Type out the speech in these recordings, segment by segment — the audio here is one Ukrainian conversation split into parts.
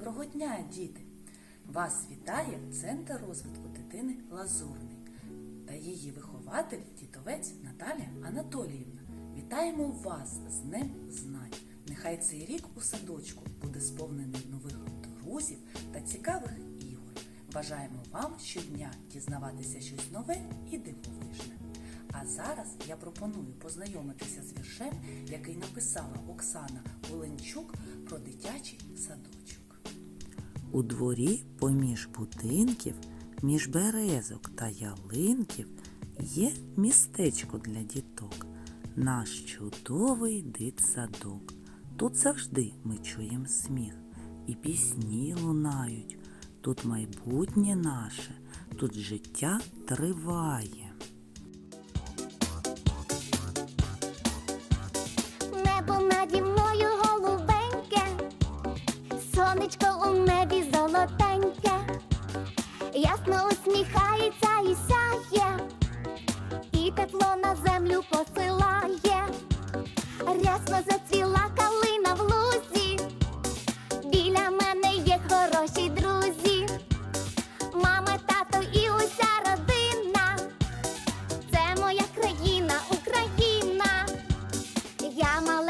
Доброго дня, діти! Вас вітає Центр розвитку дитини Лазурний та її вихователь дітовець Наталя Анатоліївна. Вітаємо вас з Днем Знань! Нехай цей рік у садочку буде сповнений нових друзів та цікавих ігор. Бажаємо вам щодня дізнаватися щось нове і дивовижне. А зараз я пропоную познайомитися з віршем, який написала Оксана Оленчук про дитячий садочок. У дворі поміж будинків, між березок та ялинків є містечко для діток, наш чудовий дитсадок. Тут завжди ми чуємо сміх, і пісні лунають. Тут майбутнє наше, тут життя триває. Сонечко у небі золотеньке, ясно усміхається і сяє, і тепло на землю посилає, рясно зацвіла калина в лузі, біля мене є хороші друзі, мама, тато і уся родина. Це моя країна, Україна. Я маленька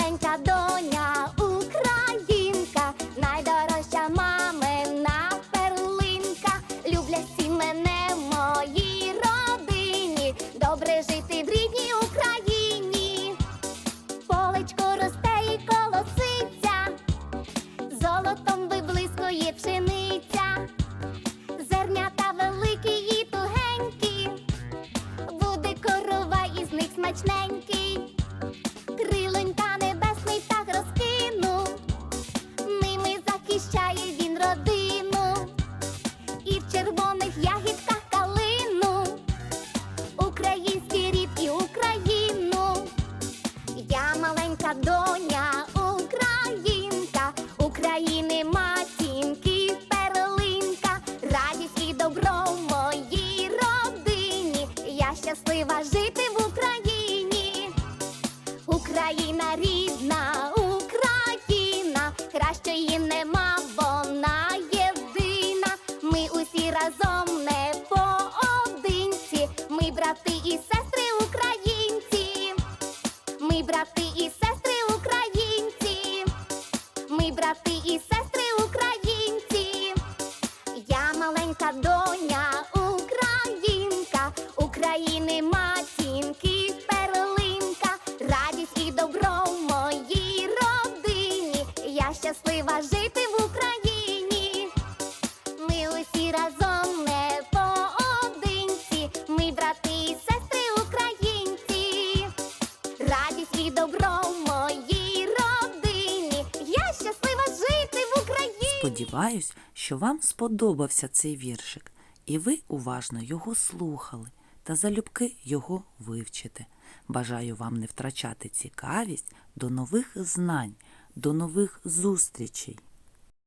виблискує пшениця, зернята великі і тугенькі, буде корова із них смачненький. Щаслива жити в Україні. Україна рідна, Україна, кращої нема, вона єдина. Ми усі разом не поодинці. Ми брати і сестри українці. Ми брати і сестри українці. Ми брати і сестри українці. Я маленька доня, України матінки, перлинка, радість і добро в моїй родині. Я щаслива жити в Україні. Ми усі разом не поодинці. Ми брати і сестри українці. Радість і добро в моїй родині. Я щаслива жити в Україні. Сподіваюсь, що вам сподобався цей віршик, і ви уважно його слухали та залюбки його вивчите. Бажаю вам не втрачати цікавість до нових знань, до нових зустрічей.